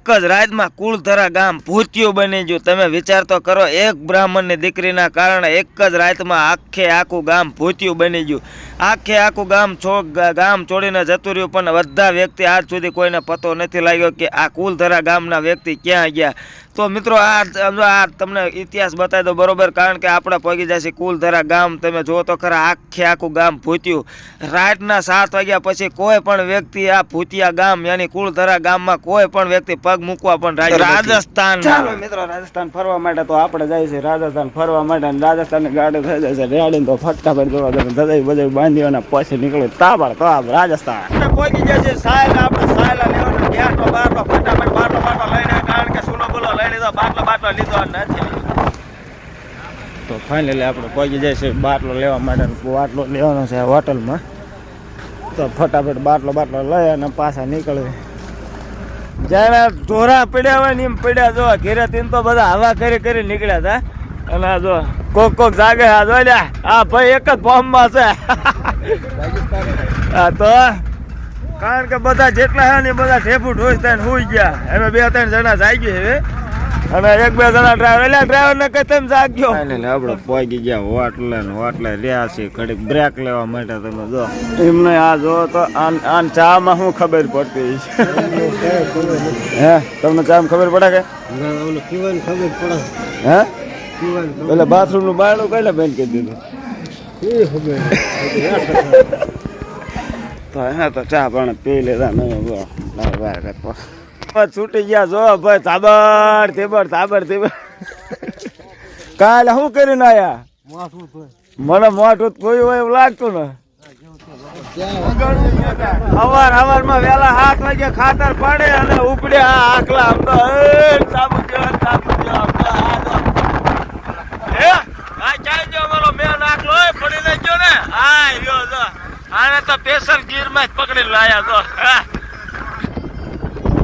એક જ રાતમાં કુળધરા ગામ ભૂતિયું બની ગયું તમે વિચાર તો કરો, એક બ્રાહ્મણની દીકરીના કારણે એક જ રાતમાં આખે આખું ગામ ભૂતિયું બની ગયું. આખે આખું ગામ છો, ગામ છોડીને જતું રહ્યું, પણ બધા વ્યક્તિ આજ સુધી કોઈને પતો નથી લાગ્યો કે આ કુલધરા ગામના વ્યક્તિ ક્યાં ગયા. તો મિત્રો આ સમજો આ તમને ઇતિહાસ બતાવી દો બરોબર કારણ કે આપણે પગી જશે કુલધરા ગામ. તમે જો તો ખરા આખે આખું ગામ ભૂત્યું. રાતના સાત વાગ્યા પછી કોઈ પણ વ્યક્તિ આ ભૂતિયા ગામ યાની કુલધરા ગામમાં કોઈ પણ વ્યક્તિ પગ મૂકવા પણ રાજસ્થાન. ચાલો મિત્રો રાજસ્થાન ફરવા માટે તો આપણે જાય છે. રાજસ્થાન ફરવા માટે રાજસ્થાન રાજસ્થાનની ગાડી થઈ જાય છે રેડીને તો ફટકાફટ જોવા દે. ધજાઈ બજાઈ બાંધી અને પછી નીકળે. તાબડ તો રાજસ્થાન. પોગી પહોંચી જાય છે સાયલા આપણે સાયલા લેવાનો. ગેટો બાટલો ફટાફટ બાટલો બાટલો લઈને લઈ લીધો, બાટલો બાટલો તો ફાઇનલી આપણે પહોંચી જાય છે બાટલો લેવા માટે. બાટલો લેવાનો છે હોટલમાં. તો ફટાફટ બાટલો બાટલો લઈ અને પાછા નીકળવી જ્યારે ઢોરા પડ્યા હોય ને એમ પડ્યા. જો, ઘેરે તીન તો બધા હવા કરી કરી નીકળ્યા હતા. અને આ જો, કોક કોક જાગે આ જોઈ લ્યા, આ ભાઈ એક જ ફોર્મમાં છે. હા તો, કારણ કે બધા જેટલા હે ને બધા ઠેફું હોય ત્યાં સુઈ ગયા. હવે બે ત્રણ જણા જાગી હવે. અને એક બે જણા ડ્રાઈવર એટલે ડ્રાઈવર ને કઈ તમે જાગ્યો આપણે પહોંચી ગયા, હોટલે ને હોટલે રહ્યા છે ઘડીક બ્રેક લેવા માટે તમે જો. એમને આ જો તો આન આન ચામાં શું ખબર પડતી? હે, તમને ચા ખબર પડે કે? હે? એટલે બાથરૂમનું બાયણું કઈ બેન કહી દીધું. તો હે, તો ચા પણ પી લેતા નહીં છૂટી ગયા જો, ભાઈ તાબડ તેબડ તાબડ તેબડ કાલે શું કરીને આયા? મને મોટું કોઈ હોય એવું લાગતું ને. અવાર અવારમાં વેલા હાથ વાગે ખાતર પડે અને ઉપડે આ આકલા આમ તો સાબુ જેવા સાબુ જેવા. હે? આ ચાઈ જો મારો મેલ આકલો પડી ગયો ને? હા રહ્યો જો. આને તો સ્પેશિયલ ગીરમાં પકડી લાયા તો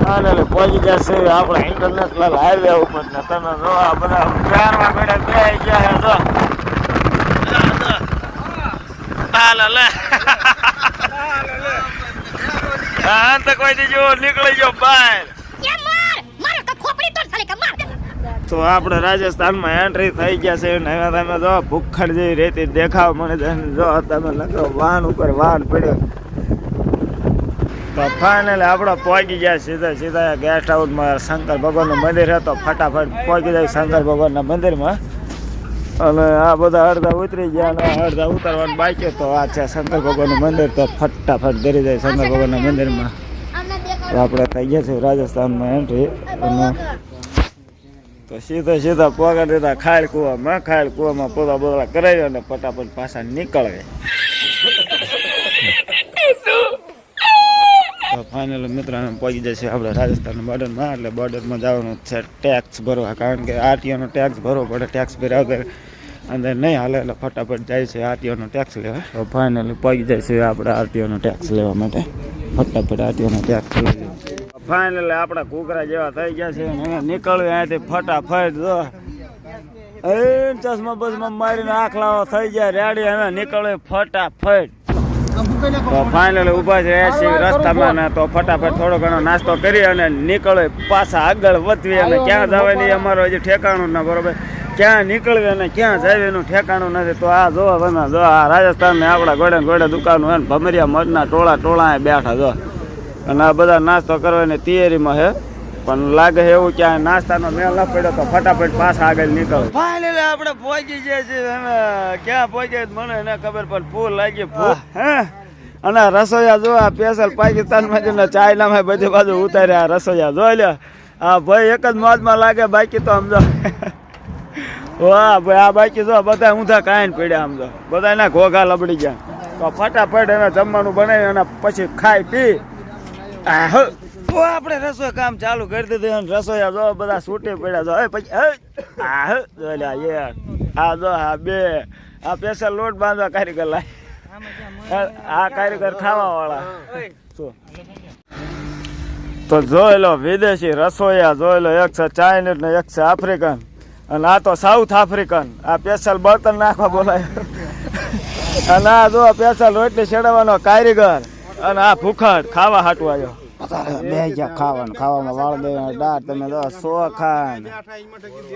હા હાલે પહોંચી જશે. આપણે ઇન્ટરનેશનલ હાઈવે ઉપર ને તમે જો આ બધા ચારમાં બેડા બે ગયા છે હાલે લે હા તો. તો આપણે રાજસ્થાનમાં એન્ટ્રી થઈ ગયા છે ને તમે જો ભૂખડ જેવી રેતી દેખાવ મને જો તમે લખો વાહન ઉપર વાહન પડ્યો. તો ફાઇનલી આપણે પહોંચી ગયા સીધા સીધા ગેસ્ટ હાઉસમાં શંકર ભગવાનનું મંદિર છે, તો ફટાફટ પહોંચી જાય શંકર ભગવાનના મંદિરમાં. અને આ બધા અડધા ઉતરી ગયા અને અડધા ઉતરવાનું બાકી તો આ છે શંકર ભગવાનનું મંદિર, તો ફટાફટ ધરી જાય શંકર ભગવાનના મંદિરમાં. આપણે થઈ ગયા છીએ રાજસ્થાનમાં એન્ટ્રી અને તો સીધા સીધા પગાર દીધા ખાયલ કૂવામાં ખાયલ કૂવામાં પોતા બોલા કરાવી અને ફટાફટ પાછા નીકળે તો ફાઇનલ મિત્ર અમે પહોંચી જશે આપણે રાજસ્થાન બોર્ડરમાં એટલે બોર્ડરમાં જવાનું છે. ટેક્સ ભરવા, કારણ કે આરટીઓનો ટેક્સ ભરવો પડે ટેક્સ ભર્યા વગર અંદર નહીં હાલે, એટલે ફટાફટ જાય છે આરટીઓનો ટેક્સ લેવા. તો ફાઇનલી પહોંચી છે આપણે આરટીઓનો ટેક્સ લેવા માટે. ફટાફટ આરટીઓનો ટેક્સ લઈ ફાઇનલી આપણા કુકરા જેવા થઈ ગયા છે નીકળ્યું અહીંયાથી ફટાફટ જો. ચશ્મા બસમાં મારીને આખલાઓ થઈ ગયા. રેડી, હવે નીકળ્યું ફટાફટ. તો ફાઇનલ ઊભા છે છીએ રસ્તામાં ને તો ફટાફટ થોડો ઘણો નાસ્તો કરી અને નીકળે પાછા આગળ વધવી. અને ક્યાં જવાની અમારો હજી ઠેકાણું ના બરોબર. ક્યાં નીકળવી અને ક્યાં જાય એનું ઠેકાણું નથી. તો આ જો બના જો આ રાજસ્થાન ને આપણા ગોડે ગોડે દુકાનો હોય ને ભમરિયા મધના ટોળા ટોળા બેઠા જો. અને આ બધા નાસ્તો કરવાની તૈયારીમાં છે પણ લાગે એવું ક્યાંય નાસ્તાનો મેળ ન પડ્યો તો ફટાફટ પાછા આગળ નીકળ. ફાઇનલી આપણે પહોંચી ગયા છીએ. અમે ક્યાં પહોંચ્યા મને એને ખબર પણ ફૂલ લાગી ફૂલ હે. અને રસોઈયા જો આ સ્પેશિયલ પાકિસ્તાનમાં જઈને ચાઇનામાં બધી બાજુ ઉતાર્યા રસોઈયા જોઈ લે આ ભાઈ એક જ મોજમાં લાગે બાકી તો સમજો વાહ ભાઈ આ બાકી જો બધા ઊંધા કાંઈ પડ્યા આમ જો. બધા એના ઘોઘા લબડી ગયા. તો ફટાફટ એને જમવાનું બનાવી અને પછી ખાઈ પી. આ હ. આપણે રસોઈ કામ ચાલુ કરી દીધું અને રસોઈયા જો બધા છૂટી પડ્યા જો એ પછી હા આ હ, જો લે આ એક આ જો આ બે આ સ્પેશિયલ લોટ બાંધવા કારીગર લાય. આ કારીગર ખાવા વાળા તો જોઈ લો વિદેશી રસોઈયા જોઈ લો એક છે ચાઇનીઝ ને એક છે આફ્રિકન. અને આ તો સાઉથ આફ્રિકન. આ સ્પેશિયલ બર્તન નાખવા બોલાય. અને આ જો સ્પેશિયલ રોટલી ચડાવવાનો કારીગર. અને આ ભૂખડ ખાવા હાટવા આવ્યો. બે ખાવાનું ખાવામાં વાળ દે દાળ તમે દો સો ખાન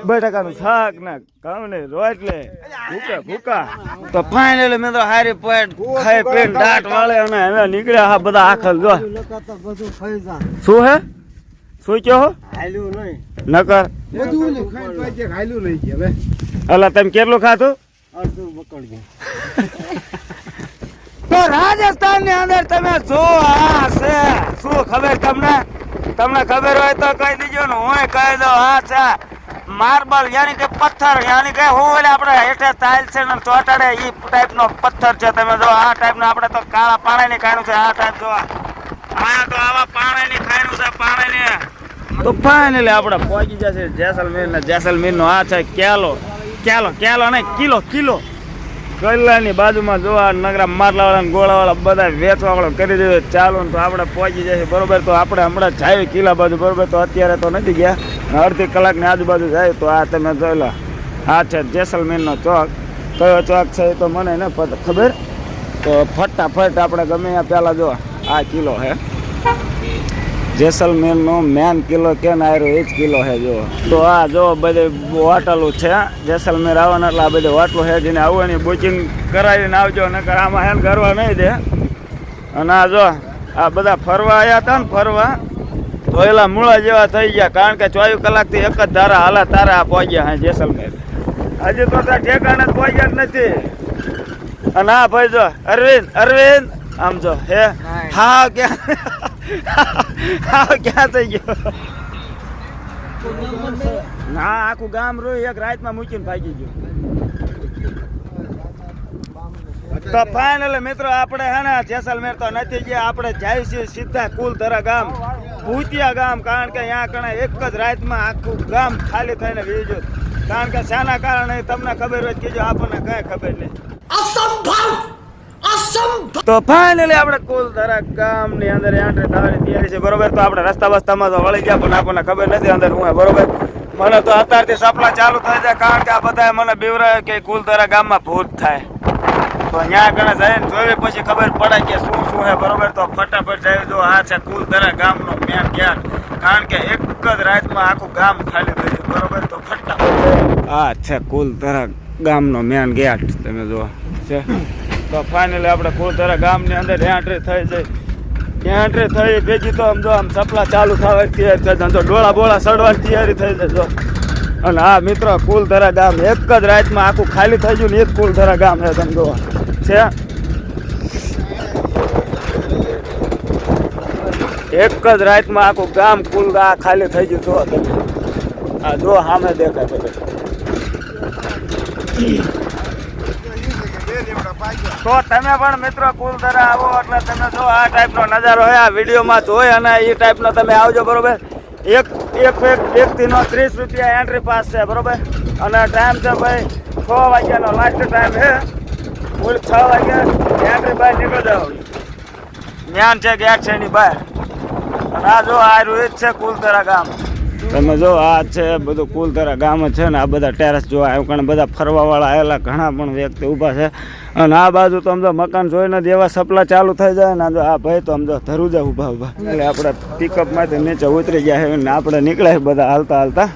બટાકાનું શાક ને ઘઉં રોટલે ભૂકા ભૂકા. તો ફાઇનલ મેં તો હારી પેટ ખાઈ પીને દાટ વાળે અને હવે નીકળ્યા હા બધા આખલ જો. શું હે? શું કયો નહીં. નકર. અલા તમે કેટલું ખાધું? તો રાજસ્થાનની અંદર તમે ખબર તમને તમને ખબર હોય તો કહી દીજો ને, હું કહી દઉં, હા, છે. માર્બલ, યાની કે પથ્થર, યાની કે હું એટલે આપણે હેઠે તાઇલ છે ને ચોટાડે એ ટાઈપનો પથ્થર છે. તમે જો, આ ટાઈપનો આપણે તો કાળા પાણી ની ખાણું છે, આ ટાઈપ જો આ તો આવા પાણી ની ખાણું છે, પાણીની. તો ફાઇનલી આપણે પહોંચી જશે જેસલમેર ને જેસલમેર નો આ છે, કેલો. કેલો કેલો નહીં, કિલો કિલો. કલ્લાની બાજુમાં જોવા નગરા માટલાવાળા ને ગોળાવાળા બધા વેચવાવાળો કરી દીધો ચાલો તો આપણે પહોંચી જશે બરોબર, તો આપણે હમણાં જાય કિલ્લા બાજુ. બરોબર, તો અત્યારે તો નથી ગયા. અડધી કલાકની આજુબાજુ જાય તો આ તમે જોઈ લો. આ છે જેસલમેરનો ચોક. કયો ચોક છે એ તો મને ને ખબર? તો ફટાફટ આપણે ગમે ત્યાં પહેલાં જો આ કિલ્લો હે. જેસલમેરનો મેન કિલ્લો કે આવ્યો એ જ કિલ્લો છે જો. તો આ જો બધે હોટલો છે, જેસલમેર આવવાના એટલે આ બધી હોટલો છે જેને આવવાની બુકિંગ કરાવીને આવજો, નકર આમાં હેન કરવા નહીં દે. અને આ જો, આ બધા ફરવા આવ્યા હતા ને ફરવા, તો એલા મૂળા જેવા થઈ ગયા, કારણ કે ચોવીસ કલાકથી એક જ ધારા હાલા તારા આ પહોંચ્યા હે જેસલમેર. હજી તો ત્યાં ઠેકાણે પહોંચ્યા જ નથી. અને આ ભાઈ જો, અરવિંદ અરવિંદ! આમ જો હે? હા ક્યાં? હા ક્યાં થઈ ગયો? ના આખું ગામ રોય એક રાતમાં મૂકીને ભાગી ગયું. તો ફાઇનલ મિત્રો આપણે હે ને જેસલમેર તો નથી ગયા આપણે જાય છીએ સીધા કુલધરા ગામ ભૂતિયા ગામ કારણ કે અહીંયા કણે એક જ રાતમાં આખું ગામ ખાલી થઈને વી કારણ કે શાના કારણે તમને ખબર હોય કીજો આપણને કઈ ખબર નહીં. તો ફાઇનલી આપણે કુલધરા ગામની અંદર એન્ટ્રી થવાની તૈયારી છે. બરોબર? તો આપણે રસ્તા બસ્તામાં તો વળી ગયા, પણ આપણને ખબર નથી અંદર હું બરોબર? મને તો અત્યારથી સપના ચાલુ થઈ જાય, કારણ કે આ બધા મને બીવરાય કે કુલધરા ગામમાં ભૂત થાય. તો ત્યાં કણે જઈને જોઈ પછી ખબર પડે કે શું શું છે બરોબર? તો ફટાફટ જાય જો, આ છે કુલધરા ગામનો મેન ગેટ કારણ કે એક જ રાતમાં આખું ગામ ખાલી થઈ ગયું. બરોબર? તો ફટાફટ આ છે કુલધરા ગામનો મેન ગેટ તમે જો છે? તો ફાઇનલી આપણે કુલધરા ગામની અંદર એન્ટ્રી થઈ જાય એન્ટ્રી થઈ ભેગી તો આમ જો આમ સપલા ચાલુ થવાની તૈયારી થઈ જાય ડોળા બોળા સડવાની તૈયારી થઈ જાય જો. અને હા મિત્રો, કુલધરા ગામ એક જ રાતમાં આખું ખાલી થઈ ગયું ને એક કુલધરા ગામ છે તમે જોવા છે? એક જ રાતમાં આખું ગામ કુલ આ ખાલી થઈ ગયું જો તમે. આ જો સામે દેખાય તો તમે પણ મિત્રો કુલધરા આવો, એટલે તમે જો આ ટાઈપનો નજારો હોય, આ વિડીયોમાં જોઈ અને એ ટાઈપનો તમે આવજો, બરોબર? એક એક એક વ્યક્તિનો ત્રીસ રૂપિયા એન્ટ્રી પાસ છે, બરોબર? અને ટાઈમ છે ભાઈ છ વાગ્યાનો લાસ્ટ ટાઈમ છે. ફૂલ છ વાગ્યા એન્ટ્રી બહાર નીકળી જાવ જ્ઞાન છે ગેટ છે એની બહાર. આ જો આ રોહિત છે કુલધરા ગામ. તમે જો આ છે, બધું કુલધરા ગામ છે ને, આ બધા ટેરેસ જોવા આવ્યું, કારણ બધા ફરવા વાળા આવેલા, ઘણા પણ વ્યક્તિ ઊભા છે. અને આ બાજુ તો સમજો મકાન જોઈને દેવા સપલા ચાલુ થઈ જાય ને આ ભાઈ તો સમજો ધરુજા ઊભા ઊભા. એટલે આપણે પિકઅપમાંથી નીચે ઉતરી ગયા છે ને આપણે નીકળ્યા બધા હાલતા હાલતા.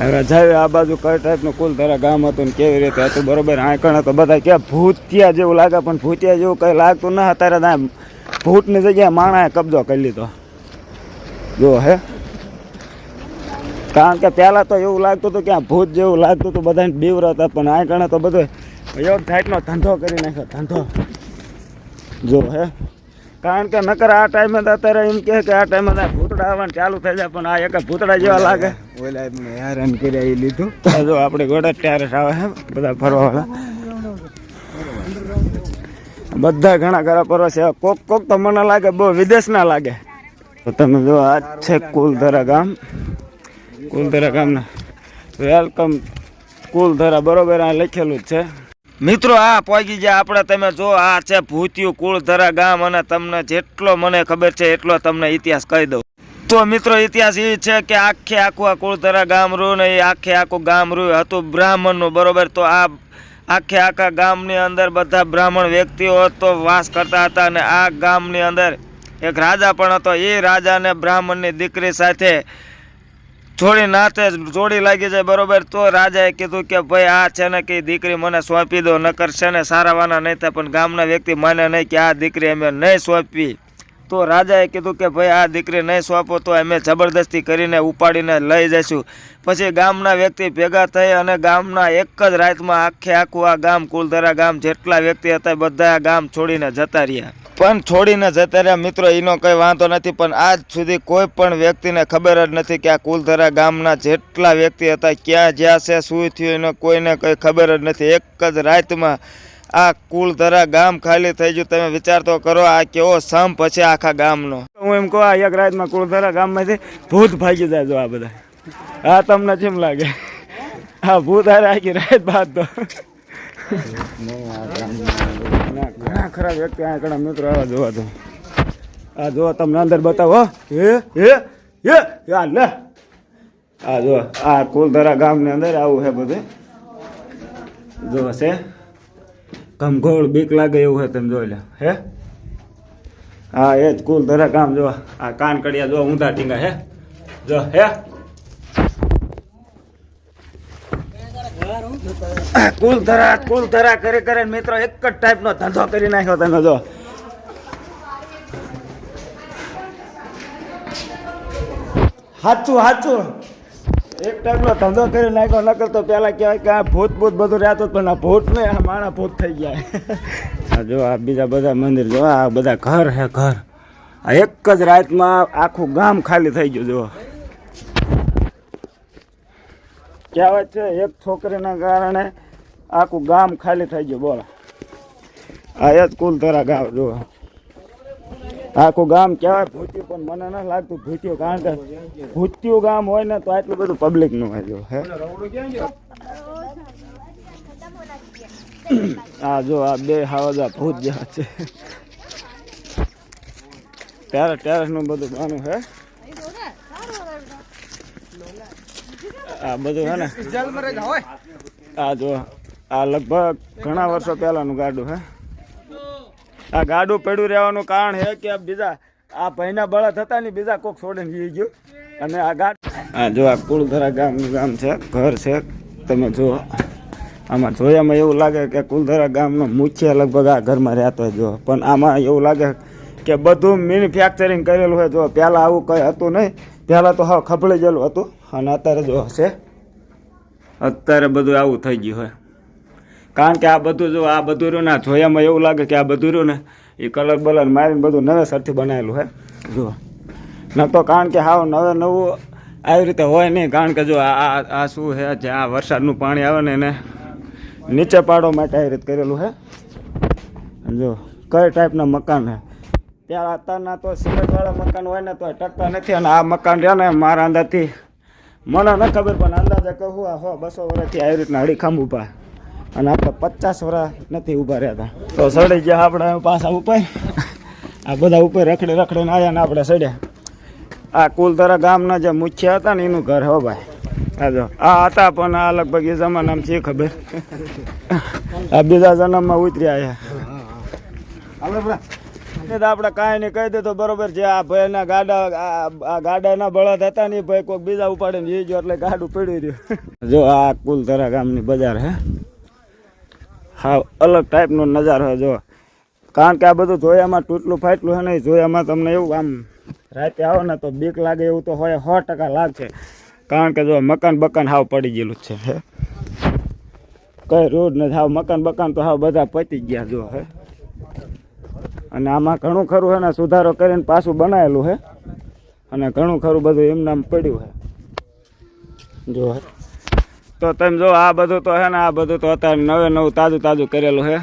હવે જાય આ બાજુ કઈ ટાઈપનું કુલ ધારા ગામ હતું ને કેવી રીતે હતું બરોબર? આંકણ કણે તો બધા ક્યાં ભૂતિયા જેવું લાગે પણ ભૂતિયા જેવું કંઈ લાગતું ના અત્યારે ત્યાં ભૂતની જગ્યાએ માણાએ કબજો કરી લીધો. જો હે. કારણ કે પહેલાં તો એવું લાગતું હતું કે આ ભૂત જેવું લાગતું હતું બધાને બીવર હતા પણ આ કણે તો બધો યોગ નો ધંધો કરી નાખ્યો ધંધો. જો હે. કારણ કે નકર આ ટાઈમે તો અત્યારે એમ કહે કે આ ટાઈમે તો ભૂતડા આવવાનું ચાલુ થઈ જાય પણ આ એક ભૂતડા જેવા લાગે. ઓલા એમને હેરાન કર્યા એ લીધું. જો આપણે ગોડા ટેરેસ આવે હે બધા ફરવાવાળા. બધા ઘણા ઘણા પર્વ છે. કોક કોક તો મને લાગે બહુ વિદેશના લાગે. તો તમે જો આ છે કુલધરા ગામ. કુલધરા ગામના. વેલકમ કુલધરા બરોબર આ લખેલું જ છે. મિત્રો, આ પહોંચી ગયા. આપણે તમે જો, આ છે ભૂતિયું કુળધરા ગામ અને તમને જેટલો મને ખબર છે એટલો તમને ઇતિહાસ કહી દઉં. તો મિત્રો, ઇતિહાસ એ છે કે આખે આખું આ કુળધરા ગામ રહ્યું ને એ આખે આખું ગામ રહ્યું. હતું બ્રાહ્મણનું, બરોબર? તો આ આખે આખા ગામની અંદર બધા બ્રાહ્મણ વ્યક્તિઓ તો વાસ કરતા હતા અને આ ગામની અંદર એક રાજા પણ હતો. એ રાજાને બ્રાહ્મણની દીકરી સાથે જોડી નાતે જોડી લાગી જાય બરોબર, તો રાજાએ કીધું કે ભાઈ આ છે ને કે દીકરી મને સોંપી દો, નકર છે ને સારાવાના નહીં થાય, પણ ગામના વ્યક્તિ માને નહીં કે આ દીકરી અમે નહીં સોંપવી. તો રાજાએ કીધું કે ભાઈ, આ દીકરી નહીં સોંપો, તો અમે જબરદસ્તી કરીને ઉપાડીને લઈ જઈશું. પછી ગામના વ્યક્તિ ભેગા થઈ અને ગામના એક જ રાતમાં આખે આખું આ ગામ, કુલધરા ગામ જેટલા વ્યક્તિ હતા બધા ગામ છોડીને જતા રહ્યા. પણ છોડીને જતા રહ્યા મિત્રો, એનો કંઈ વાંધો નથી, પણ આજ સુધી કોઈ પણ વ્યક્તિને ખબર જ નથી કે આ કુલધરા ગામના જેટલા વ્યક્તિ હતા, ક્યાં જ્યાં છે, શું થયું, એનો કોઈને કંઈ ખબર જ નથી. એક જ રાતમાં આ કુલધરા ગામ ખાલી થઈ ગયું. તમે વિચાર તો કરો, આ કેવો સમ પછી આખા ગામનો. હું એમ કહું, આ એક રાતમાં કુળધરા ગામમાંથી ભૂત ભાગી જાય આ બધા. હા તમને કેમ લાગે? હા ભૂત હારે આખી રાત બાદ તો. ઘણા ખરા વ્યક્તિ આ મિત્રો આવા જોવા તો. આ જો તમને અંદર બતાવો, હે. હે? હે? આ લે. આ જો આ કુલધરા ગામની અંદર આવું છે બધું. જો છે. ઘમઘોળ બીક લાગે એવું છે તમે જોઈ લે. હે? હા, એ જ કુલ ધરા કામ જો આ કાન કડિયા જો ઊંધા ટીંગા, હે? જો, હે? કુલ ધરા કુલ ધરા કરી કરે મિત્રો એક જ ટાઈપનો ધંધો કરી નાખ્યો તમે જો. સાચું સાચું એક ટાઈમનો ધંધો કરી નાખ્યો, નકર તો પહેલાં કહેવાય કે આ ભૂત ભૂત બધું રહેતું પણ આ ભૂત નહીં આ માણા ભૂત થઈ ગયા. જો, આ બીજા બધા મંદિર, જો, આ બધા ઘર હે, ઘર. આ એક જ રાતમાં આખું ગામ ખાલી થઈ ગયું જો કહેવાય છે? એક છોકરીના કારણે આખું ગામ ખાલી થઈ ગયું, બોલો. આ એ જ કુલ તરા ગામ જો આખું ગામ કહેવાય ભૂત્યું પણ મને નથી લાગતું ભૂત્યું કારણ કે ભૂત્યું ગામ હોય ને તો આટલું બધું પબ્લિકનું હોય જો હે? આ જો આ બે હાવાજા ભૂત જેવા છે. ટેરેસ ટેરેસનું બધું બાનું હે? આ બધું હે ને? આ જો આ લગભગ ઘણા વર્ષો પહેલાનું ગાડું હે? આ ગાડું પડ્યું રહેવાનું કારણ છે કે બીજા, આ ભાઈના બળદ હતા ને બીજા કોક છોડીને જઈ ગયું. અને આ ગાડ આ જો આ કુલધરા ગામનું ગામ છે, ઘર છે, તમે જુઓ. આમાં જોયામાં એવું લાગે કે કુલધરા ગામનો મુખ્ય લગભગ આ ઘરમાં રહેતો હોય જો પણ આમાં એવું લાગે કે બધું મેન્યુફેક્ચરિંગ કરેલું હોય જો પહેલાં આવું કંઈ હતું નહીં. પહેલાં તો હા ખભળી ગયેલું હતું. અને અત્યારે જો છે અત્યારે બધું આવું થઈ ગયું હોય. કારણ કે આ બધું જો, આ બધું રહ્યું ને જોયામાં એવું લાગે કે આ બધું રહ્યું ને એ કલર બલર મારીને બધું નવેસરથી બનાવેલું હે. જો. ન તો કારણ કે હાવ નવે નવું આવી રીતે હોય નહીં, કારણ કે જો આ આ શું છે જે આ વરસાદનું પાણી આવે ને એને નીચે પાડવા માટે આવી રીતે કરેલું છે જો, કઈ ટાઈપના મકાન છે ત્યાં અત્યારના તો સિમેન્ટવાળા મકાન હોય ને તો ટકતા નથી અને આ મકાન રહ્યા ને, મારા અંદાજથી, મને ન ખબર, પણ અંદાજે કહું, આ હો, બસો વર્ષથી આવી રીતના હડીખામ ઊભા અને આપણે પચાસ વર્ષ નથી ઊભા રહ્યા હતા તો સડી ગયા આપણે પાછા ઉપર. આ બધા ઉપર રખડે રખડીને આવ્યા ને આપણે સડ્યા. આ કુલતરા ગામના જે મુખ્ય હતા ને એનું ઘર, હો ભાઈ. આ જો, આ હતા પણ આ લગભગ એ જમાનામાં છે ખબર. આ બીજા જન્મમાં ઉતર્યા આવ્યા ને તો આપણે કાંઈ નહીં કહી દે બરોબર છે. આ ભાઈના ગાડા, આ ગાડાના બળદ હતા ને ભાઈ કોઈક બીજા ઉપાડીને એ જો એટલે ગાડું પીડી રહ્યું. જો આ કુલધરા ગામની બજાર, હે. હા અલગ ટાઈપનો નજારો છે જો કારણ કે આ બધું જોયામાં તૂટલું ફાટલું છે ને જોયામાં તમને એવું આમ રાતે આવો ને તો બીક લાગે એવું તો હોય, સો ટકા લાગશે. કારણ કે જો મકાન બકાન હાવ પડી ગયેલું છે, હે. કઈ રોડ નથી. હાવ મકાન બકાન તો હાવ બધા પતી ગયા જો હે. અને આમાં ઘણું ખરું હે ને, સુધારો કરીને પાછું બનાવેલું હે. અને ઘણું ખરું બધું એમને આમ પડ્યું હે. જો હે. તો તમે જો, આ બધું તો હે ને, આ બધું તો અત્યારે નવે નવું તાજું તાજું કરેલું છે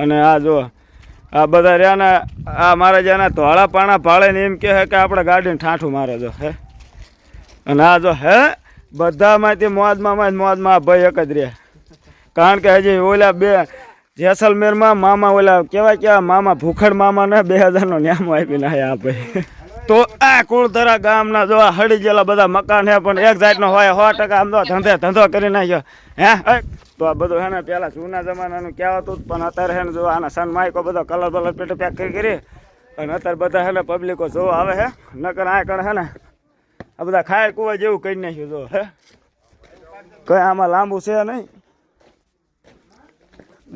અને આ જો, આ બધા રહ્યા ને, આ મારા જેના ધોળા પાણા ભાળે ને એમ કહે કે આપણે ગાડીને ઠાઠું મારે જો, હે. અને આ જો, હે, બધામાંથી મોજમાં મોજમાં આ ભાઈ એક જ રહે. કારણ કે હજી ઓલા બે જેસલમેરમાં મામા ઓલા, કેવા કેવા મામા, ભૂખડ મામાને બે હજારનો ન્યામો આપીને આયા આ ભાઈ. તો આ કુળધરા ગામના જો હડી ગયેલા બધા મકાન છે પણ એક જાતનો હોય, સો ટકા આમ તો ધંધે ધંધો કરી નાખ્યો. હે? તો આ બધું હે ને પેલા જૂના જમાનાનું કહેવાતું પણ અત્યારે હે ને જો આના સન માઇકો બધો કલર બલર પેટ પેક કરી કરી. અને અત્યારે બધા હે ને પબ્લિકો જો આવે હે, નકર આ કણ હે ને આ બધા ખાય કુવા જેવું કરી નાખ્યું જો, હે? કઈ આમાં લાંબુ છે નહીં.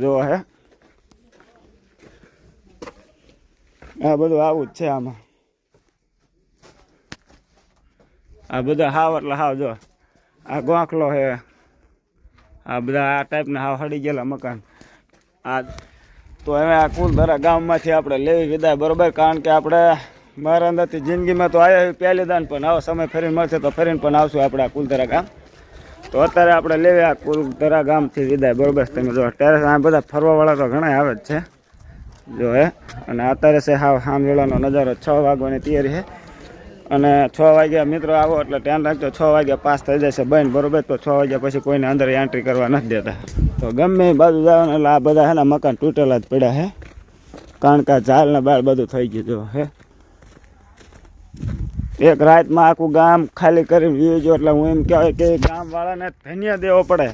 જો હે. આ બધું આવું જ છે આમાં. આ બધા હાવ એટલે હાવ જો. આ ગોખલો હે આ બધા આ ટાઈપના હાવ હડી ગયેલા મકાન. આ તો હવે આ કુલધરા ગામમાંથી આપણે લેવી વિદાય બરોબર, કારણ કે આપણે મારા અંદરથી જિંદગીમાં તો આવ્યા પહેલી દાન, પણ આવો સમય ફરીને મળશે તો ફરીને પણ આવશું આપણે આ કુલધરા ગામ. તો અત્યારે આપણે લેવી આ કુલધરા ગામથી વિદાય બરોબર, તમે જો ટેરેસ આ બધા ફરવાવાળા તો ઘણા આવે જ છે. જો હે, અને અત્યારે છે હાવ સામવેળાનો નજારો છ વાગવાની તૈયારી છે. અને છ વાગ્યા મિત્રો આવો એટલે ધ્યાન રાખજો, છ વાગ્યા પાસ થઈ જશે બંધ બરોબર? તો છ વાગ્યા પછી કોઈને અંદર એન્ટ્રી કરવા નથી દેતા. તો ગમે બાજુ જવાનું, એટલે આ બધા હે ને મકાન તૂટેલા જ પડ્યા હે. કારણ કે ઝાડ ને બાળ બધું થઈ ગયું જો હે. એક રાતમાં આખું ગામ ખાલી કરીને જો, એટલે હું એમ કહેવાય કે ગામ વાળાને ધન્ય દેવો પડે.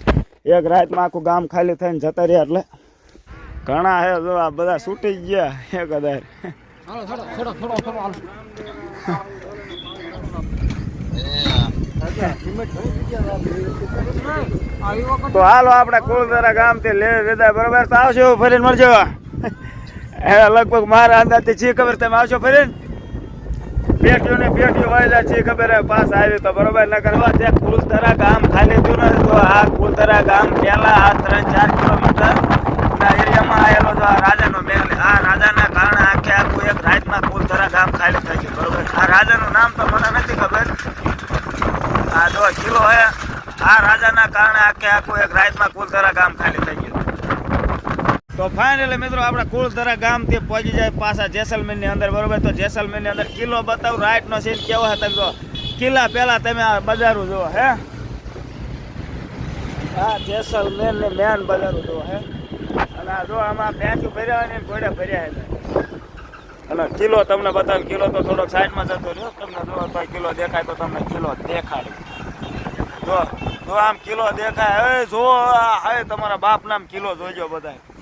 એક રાતમાં આખું ગામ ખાલી થઈને જતા રહ્યા એટલે ઘણા હે જો આ બધા છૂટી ગયા એ હજાર તો હાલો આપણે કુલધરા ગામથી લે વેદા બરોબર? તો આવશો ફરીને મળજો. લગભગ મારા અંદાજથી છે ખબર તમે આવશો ફરીને. પેટીઓ ને પેટીઓ વાયદા છી ખબર પાસ આવી તો બરોબર. ન કરવા ત્યાં કુલધરા ગામ ખાલી થયું તો આ કુલધરા ગામ પહેલા આ ત્રણ ચાર કિલોમીટર એરિયામાં આવેલો તો આ રાજાનો મહેલ આ રાજાના કારણે આખે આખું એક રાતમાં કુલધરા ગામ ખાલી થઈ ગયું. બરોબર? આ રાજાનું નામ તો મને નથી ખબર. આ દો કિલ્લો હે. આ રાજાના કારણે આખે આખું એક રાતમાં કુલધરા ગામ ખાલી થઈ ગયું. તો ફાઇનલી મિત્રો આપણે કુલધરા ગામથી પહોંચી જાય પાછા જેસલમેરની અંદર, બરોબર? તો જેસલમેરની અંદર કિલ્લો બતાવું રાઈટ નો સીન કેવો હે તમે જો કિલ્લા પહેલાં તમે આ બજારું જુઓ, હે? હા જેસલમેર ને મેન બજારું જુઓ, હે? અને આ જો આમાં ભેંસું ભર્યા ને ઘોડે ભર્યા હતા અને કિલ્લો તમને બતાવ, કિલ્લો તો થોડોક સાઈડમાં જતો રહ્યો. તમને જો તો કિલ્લો દેખાય તો તમને કિલ્લો દેખાય જો જો આમ કિલો દેખાય. હવે જો હવે તમારા બાપ નામ કિલો જોઈજો બધાય.